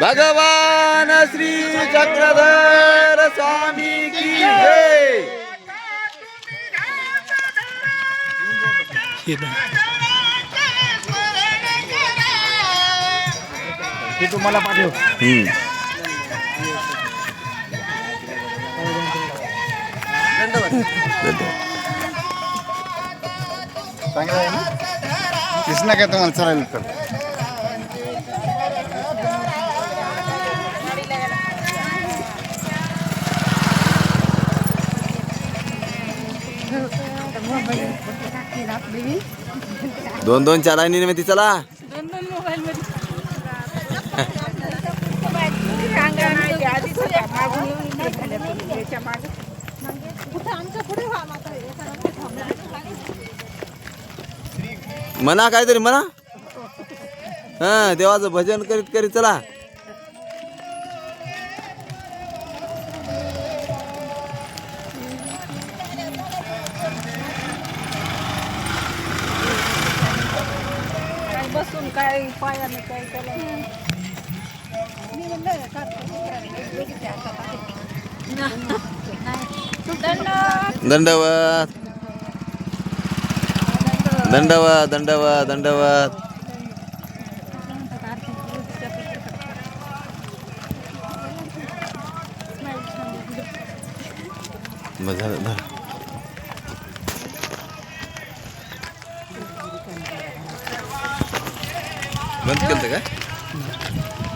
भगवान श्री चक्रधर स्वामी की हे तुम्हाला पाठव. धन्यवाद चांगलं आहे ना दिसणार काय तुम्हाला चालेल तर दोन दोन चालानी मध्ये चला दोन दोन मोबाईल मध्ये म्हणा काहीतरी म्हणा हा देवाचं भजन करीत करीत चला. काय बसून काय पायाने काय दंडवत. दंडवा दंडवा दंडवाद झालं बंद केलं का